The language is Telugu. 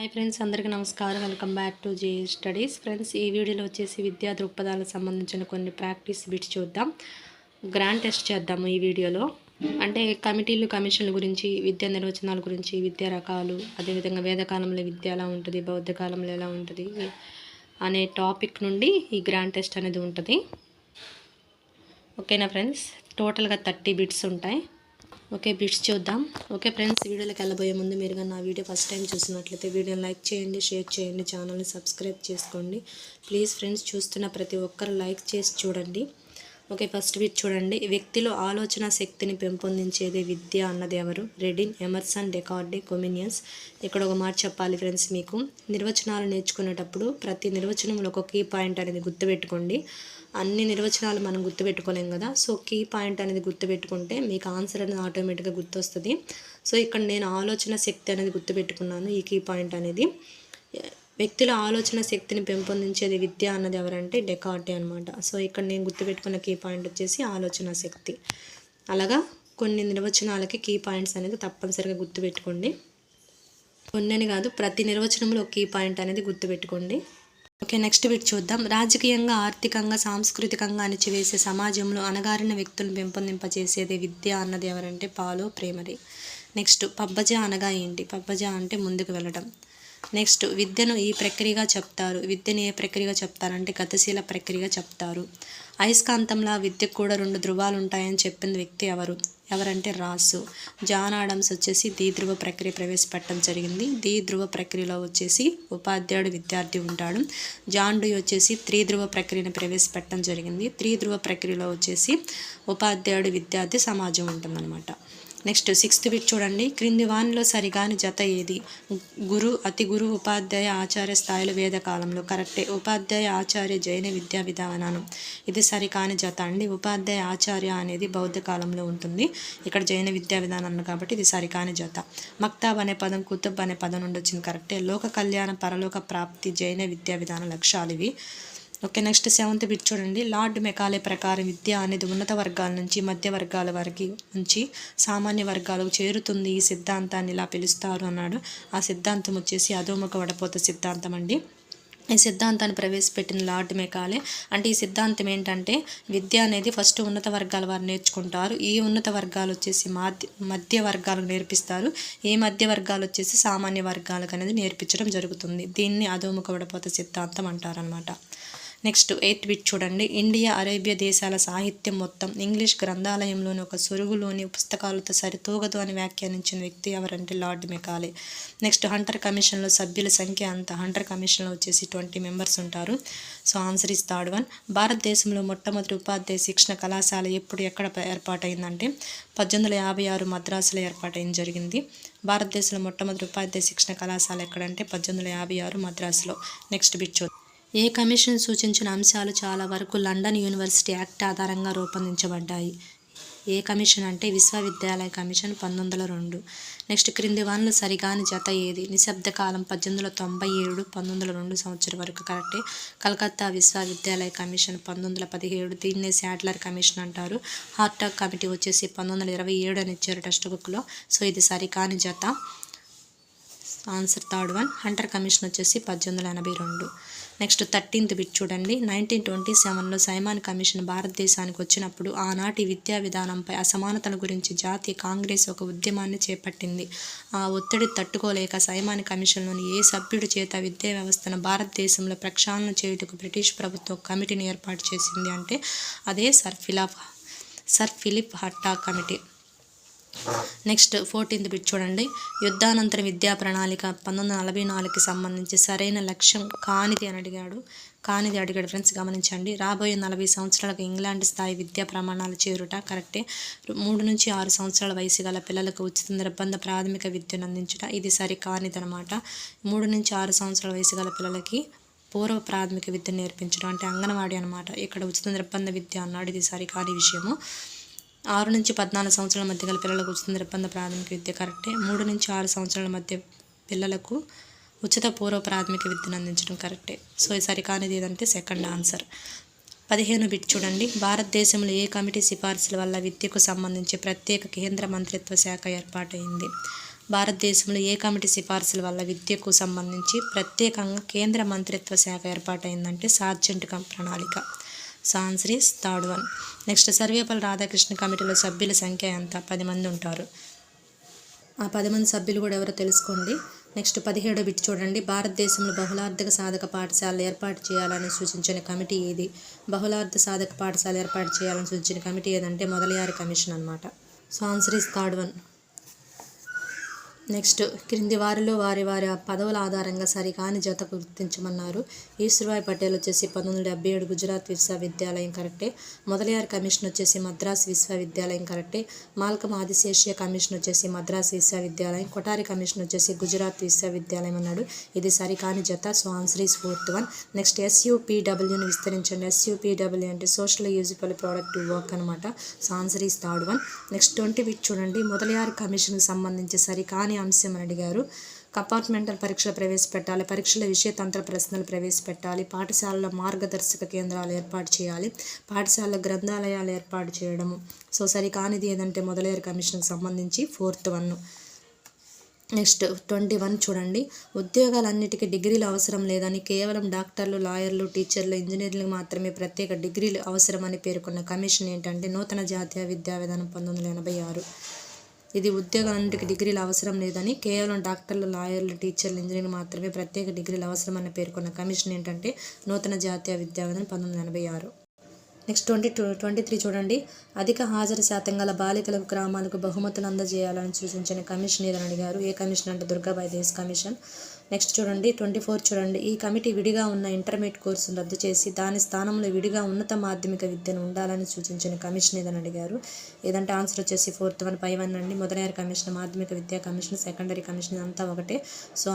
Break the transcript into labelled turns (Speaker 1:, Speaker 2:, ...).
Speaker 1: హాయ్ ఫ్రెండ్స్ అందరికీ నమస్కారం. Welcome back to J studies. Friends ఈ వీడియోలో వచ్చేసి విద్యా దృక్పథాలకు సంబంధించిన కొన్ని ప్రాక్టీస్ బిట్స్ చూద్దాం. గ్రాండ్ టెస్ట్ చేద్దాము ఈ వీడియోలో. అంటే కమిటీలు కమిషన్ల గురించి విద్యా నిర్వచనాల గురించి విద్యా రకాలు అదేవిధంగా వేదకాలంలో విద్య ఎలా ఉంటుంది బౌద్ధ కాలంలో ఎలా ఉంటుంది అనే టాపిక్ నుండి ఈ గ్రాండ్ టెస్ట్ అనేది ఉంటుంది. ఓకేనా ఫ్రెండ్స్? టోటల్గా థర్టీ బిట్స్ ఉంటాయి. ఓకే బిట్స్ చూద్దాం. ఓకే ఫ్రెండ్స్ వీడియోలోకి వెళ్ళబోయే ముందు మీరు కానీ నా వీడియో ఫస్ట్ టైం చూసినట్లయితే వీడియోని లైక్ చేయండి షేర్ చేయండి ఛానల్ని సబ్స్క్రైబ్ చేసుకోండి. ప్లీజ్ ఫ్రెండ్స్ చూస్తున్న ప్రతి ఒక్కరు లైక్ చేసి చూడండి. ఓకే ఫస్ట్ బిట్ చూడండి. వ్యక్తిలో ఆలోచన శక్తిని పెంపొందించేది విద్య అన్నది ఎవరు? రెడిన్ ఎమర్సన్ డెకార్డే కొమినియన్స్. ఇక్కడ ఒక మాట చెప్పాలి ఫ్రెండ్స్ మీకు. నిర్వచనాలు నేర్చుకునేటప్పుడు ప్రతి నిర్వచనంలో ఒక కీ పాయింట్ అనేది గుర్తుపెట్టుకోండి. అన్ని నిర్వచనాలు మనం గుర్తుపెట్టుకోలేం కదా. సో కీ పాయింట్ అనేది గుర్తుపెట్టుకుంటే మీకు ఆన్సర్ అనేది ఆటోమేటిక్గా గుర్తొస్తుంది. సో ఇక్కడ నేను ఆలోచన శక్తి అనేది గుర్తుపెట్టుకున్నాను ఈ కీ పాయింట్ అనేది. వ్యక్తుల ఆలోచన శక్తిని పెంపొందించేది విద్య అన్నది ఎవరంటే డెకార్టే అనమాట సో ఇక్కడ నేను గుర్తుపెట్టుకున్న కీ పాయింట్ వచ్చేసి ఆలోచన శక్తి. అలాగా కొన్ని నిర్వచనాలకి కీ పాయింట్స్ అనేది తప్పనిసరిగా గుర్తుపెట్టుకోండి. కొన్ని కాదు ప్రతి నిర్వచనంలో ఒక కీ పాయింట్ అనేది గుర్తుపెట్టుకోండి. ఓకే నెక్స్ట్ బిట్ చూద్దాం. రాజకీయంగా ఆర్థికంగా సాంస్కృతికంగా అణిచివేసే సమాజంలో అణగారిన వ్యక్తులను పెంపొందింపజేసేది విద్య అన్నది ఎవరంటే పాలు ప్రేమరి నెక్స్ట్ పబ్బజ అనగా ఏంటి? పబ్బజ అంటే ముందుకు వెళ్ళడం నెక్స్ట్ విద్యను ఈ ప్రక్రియగా చెప్తారు. విద్యను ఏ ప్రక్రియగా చెప్తారంటే గతిశీల ప్రక్రియగా చెప్తారు. అయస్కాంతంలా విద్యకు కూడా రెండు ధృవాలు ఉంటాయని చెప్పిన వ్యక్తి ఎవరు? ఎవరంటే రాసు. జాన్ ఆడమ్స్ వచ్చేసి ద్విధ్రువ ప్రక్రియ ప్రవేశపెట్టడం జరిగింది. ద్విధ్రువ ప్రక్రియలో వచ్చేసి ఉపాధ్యాయుడు విద్యార్థి ఉంటాడు. జాన్ డూ వచ్చేసి త్రిధ్రువ ప్రక్రియను ప్రవేశపెట్టడం జరిగింది. త్రిధ్రువ ప్రక్రియలో వచ్చేసి ఉపాధ్యాయుడు విద్యార్థి సమాజం ఉంటుందన్నమాట. నెక్స్ట్ సిక్స్త్ బిట్ చూడండి. క్రింది వానిలో సరిగాని జత ఏది? గురు అతి గురు ఉపాధ్యాయ ఆచార్య స్థాయిలో వేద కాలంలో. కరెక్టే. ఉపాధ్యాయ ఆచార్య జైన విద్యా విధానం ఇది సరికాని జత. అండి ఉపాధ్యాయ ఆచార్య అనేది బౌద్ధ కాలంలో ఉంటుంది. ఇక్కడ జైన విద్యా విధానం కాబట్టి ఇది సరికాని జత. మక్తాబ్ అనే పదం కుతుబ్ అనే పదం నుండి వచ్చింది. కరెక్టే. లోక కళ్యాణ పరలోక ప్రాప్తి జైన విద్యా విధాన లక్ష్యాలు ఇవి. ఓకే నెక్స్ట్ సెవెంత్ బిట్ చూడండి. లార్డ్ మెకాలే ప్రకారం విద్య అనేది ఉన్నత వర్గాల నుంచి మధ్య వర్గాల వరకు నుంచి సామాన్య వర్గాలకు చేరుతుంది. ఈ సిద్ధాంతాన్ని ఇలా పిలుస్తారు అన్నాడు. ఆ సిద్ధాంతం వచ్చేసి అధోముఖ వడపోత సిద్ధాంతం అండి. ఈ సిద్ధాంతాన్ని ప్రవేశపెట్టిన లార్డ్ మెకాలే అంటే ఈ సిద్ధాంతం ఏంటంటే విద్య అనేది ఫస్ట్ ఉన్నత వర్గాల వారు నేర్చుకుంటారు. ఈ ఉన్నత వర్గాలు వచ్చేసి మాధ్య మధ్య వర్గాలకు నేర్పిస్తారు. ఈ మధ్య వర్గాలు వచ్చేసి సామాన్య వర్గాలకు అనేది నేర్పించడం జరుగుతుంది. దీన్ని అధోముఖ వడపోత సిద్ధాంతం అంటారనమాట నెక్స్ట్ ఎయిత్ బిట్ చూడండి. ఇండియా అరేబియా దేశాల సాహిత్యం మొత్తం ఇంగ్లీష్ గ్రంథాలయంలోని ఒక సొరుగులోని పుస్తకాలతో సరితూగదు అని వ్యాఖ్యానించిన వ్యక్తి ఎవరంటే లార్డ్ మెకాలే. నెక్స్ట్ హంటర్ కమిషన్లో సభ్యుల సంఖ్య అంత. హంటర్ కమిషన్లో వచ్చేసి ట్వంటీ మెంబర్స్ ఉంటారు. So answer is third one. భారతదేశంలో మొట్టమొదటి ఉపాధ్యాయ శిక్షణ కళాశాల ఎప్పుడు ఎక్కడ ఏర్పాటైందంటే పద్దెనిమిది వందల యాభై ఆరు మద్రాసులో ఏర్పాటైంది జరిగింది. భారతదేశంలో మొట్టమొదటి ఉపాధ్యాయ శిక్షణ కళాశాల ఎక్కడంటే పద్దెనిమిది వందల యాభై ఆరు మద్రాసులో. నెక్స్ట్ బిట్ ఏ కమిషన్ సూచించిన అంశాలు చాలా వరకు లండన్ యూనివర్సిటీ యాక్ట్ ఆధారంగా రూపొందించబడ్డాయి. ఏ కమిషన్ అంటే విశ్వవిద్యాలయ కమిషన్ పంతొమ్మిది వందల రెండు. నెక్స్ట్ క్రింది వన్లు సరిగాని జత ఏది? నిశ్శబ్ద కాలం పద్దెనిమిది వందల తొంభై ఏడు పంతొమ్మిది వందల రెండు సంవత్సరం వరకు కరెక్టే. కలకత్తా విశ్వవిద్యాలయ కమిషన్ పంతొమ్మిది వందల పదిహేడు దీన్నే శాటిలర్ కమిషన్ అంటారు. హార్టాక్ కమిటీ వచ్చేసి పంతొమ్మిది వందల ఇరవై ఏడు అని ఇచ్చారు టెక్స్ట్ బుక్లో. సో ఇది సరికాని జత. Answer third one. Hunter commission వచ్చేసి పద్దెనిమిది వందల ఎనభై రెండు. నెక్స్ట్ థర్టీన్త్ బిట్ చూడండి. నైన్టీన్ ట్వంటీ సెవెన్లో సైమాన్ కమిషన్ భారతదేశానికి వచ్చినప్పుడు ఆనాటి విద్యా విధానంపై అసమానతల గురించి జాతీయ కాంగ్రెస్ ఒక ఉద్యమాన్ని చేపట్టింది. ఆ ఒత్తిడి తట్టుకోలేక సైమాన్ కమిషన్లోని ఏ సభ్యుడి చేత విద్యా వ్యవస్థను భారతదేశంలో ప్రక్షాళన చేయుటకు బ్రిటిష్ ప్రభుత్వం కమిటీని ఏర్పాటు చేసింది అంటే అదే సర్ ఫిలాప్ సర్ ఫిలిప్ హట్టా కమిటీ. నెక్స్ట్ ఫోర్టీన్త్ బిట్ చూడండి. యుద్ధానంతర విద్యా ప్రణాళిక పంతొమ్మిది నలభై నాలుగుకి సంబంధించి సరైన లక్ష్యం కానిది అని అడిగాడు. కానిది అడిగాడు ఫ్రెండ్స్ గమనించండి. రాబోయే నలభై సంవత్సరాలకు ఇంగ్లాండ్ స్థాయి విద్యా ప్రమాణాలు చేరుట కరెక్టే. మూడు నుంచి ఆరు సంవత్సరాల వయసు గల పిల్లలకు ఉచిత నిర్బంధ ప్రాథమిక విద్యను అందించుట ఇది సరి కానిదనమాట. మూడు నుంచి ఆరు సంవత్సరాల వయసు గల పిల్లలకి పూర్వ ప్రాథమిక విద్యను నేర్పించడం అంటే అంగన్వాడీ అనమాట ఇక్కడ ఉచిత నిర్బంధ విద్య అన్నాడు. ఇది సరికాని విషయము. ఆరు నుంచి పద్నాలుగు సంవత్సరాల మధ్య గల పిల్లలకు ఉచిత నిర్బంధ ప్రాథమిక విద్య కరెక్టే. మూడు నుంచి ఆరు సంవత్సరాల మధ్య పిల్లలకు ఉచిత పూర్వ ప్రాథమిక విద్యను అందించడం కరెక్టే. సో ఈ సరికానిది ఏదంటే సెకండ్ ఆన్సర్. పదిహేను బిట్ చూడండి. భారతదేశంలో ఏ కమిటీ సిఫార్సుల వల్ల విద్యకు సంబంధించి ప్రత్యేక కేంద్ర మంత్రిత్వ శాఖ ఏర్పాటైంది? భారతదేశంలో ఏ కమిటీ సిఫార్సుల వల్ల విద్యకు సంబంధించి ప్రత్యేకంగా కేంద్ర మంత్రిత్వ శాఖ ఏర్పాటైందంటే సార్జెంట్ ప్రణాళిక. Answer is third one next Sarvepalli Radhakrishna కమిటీలో సభ్యుల సంఖ్య ఎంత? పది మంది ఉంటారు. ఆ పది మంది సభ్యులు కూడా ఎవరో తెలుసుకోండి. నెక్స్ట్ పదిహేడో బిట్ చూడండి. భారతదేశంలో బహుళార్థక సాధక పాఠశాలలు ఏర్పాటు చేయాలని సూచించిన కమిటీ ఏది? బహుళార్థ సాధక పాఠశాల ఏర్పాటు చేయాలని సూచించిన కమిటీ ఏదంటే మొదలయారి కమిషన్ అనమాట so answer is third one next క్రింది వారిలో వారి వారి పదవుల ఆధారంగా సరికాని జత గుర్తించమన్నారు. ఈశ్వర్భాయ్ పటేల్ వచ్చేసి పంతొమ్మిది వందల డెబ్బై ఏడు గుజరాత్ విశ్వవిద్యాలయం కరెక్టే. మొదలయార్ కమిషన్ వచ్చేసి మద్రాస్ విశ్వవిద్యాలయం కరెక్టే. మాల్కం ఆదిశేషియ కమిషన్ వచ్చేసి మద్రాస్ విశ్వవిద్యాలయం కొటారి కమిషన్ వచ్చేసి గుజరాత్ విశ్వవిద్యాలయం అన్నాడు. ఇది సరికాని జత so answer is fourth one. Next ఎస్యూపీడబ్ల్యూని విస్తరించండి. ఎస్యూపీడబ్ల్యూ అంటే సోషల్ యూజిబుల్ ప్రొడక్టివ్ వర్క్ అనమాట so answer is third one. Next twenty bit చూడండి. మొదలయార్ కమిషన్కి సంబంధించి సరికాని అంశం అని అడిగారు. కంపార్ట్మెంటల్ పరీక్షలు ప్రవేశపెట్టాలి పరీక్షల విషయతంత్ర ప్రశ్నలు ప్రవేశపెట్టాలి పాఠశాలలో మార్గదర్శక కేంద్రాలు ఏర్పాటు చేయాలి పాఠశాల గ్రంథాలయాలు ఏర్పాటు చేయడము. సో సరికానిది ఏదంటే మొదలయ్యారు కమిషన్కి సంబంధించి fourth one. Next twenty one చూడండి. ఉద్యోగాలన్నిటికీ డిగ్రీలు అవసరం లేదని కేవలం డాక్టర్లు లాయర్లు టీచర్లు ఇంజనీర్లకు మాత్రమే ప్రత్యేక డిగ్రీలు అవసరమని పేర్కొన్న కమిషన్ ఏంటంటే నూతన జాతీయ విద్యా విధానం పంతొమ్మిది వందల ఎనభై ఆరు. ఇది ఉద్యోగాలన్నిటికీ డిగ్రీలు అవసరం లేదని కేవలం డాక్టర్లు లాయర్లు టీచర్లు ఇంజనీర్లు మాత్రమే ప్రత్యేక డిగ్రీలు అవసరమని పేర్కొన్న కమిషన్ ఏంటంటే నూతన జాతీయ విద్యా పంతొమ్మిది ఎనభై ఆరు. Next twenty two twenty three చూడండి. అధిక హాజరు శాతం గల బాలికలకు గ్రామాలకు బహుమతులు అందజేయాలని సూచించిన కమిషన్ ఏదని అడిగారు. ఏ కమిషన్ అంటే దుర్గాబాయి దేశ్ కమిషన్. నెక్స్ట్ చూడండి ట్వంటీ ఫోర్ చూడండి. ఈ కమిటీ విడిగా ఉన్న ఇంటర్మీడియట్ కోర్సును రద్దు చేసి దాని స్థానంలో విడిగా ఉన్నత మాధ్యమిక విద్యను ఉండాలని సూచించిన కమిషన్ ఏదని అడిగారు. ఏదంటే ఆన్సర్ వచ్చేసి ఫోర్త్ వన్ పై వన్ అండి. మొదలైన కమిషన్ మాధ్యమిక విద్యా కమిషన్ సెకండరీ కమిషన్ అంతా ఒకటే. సో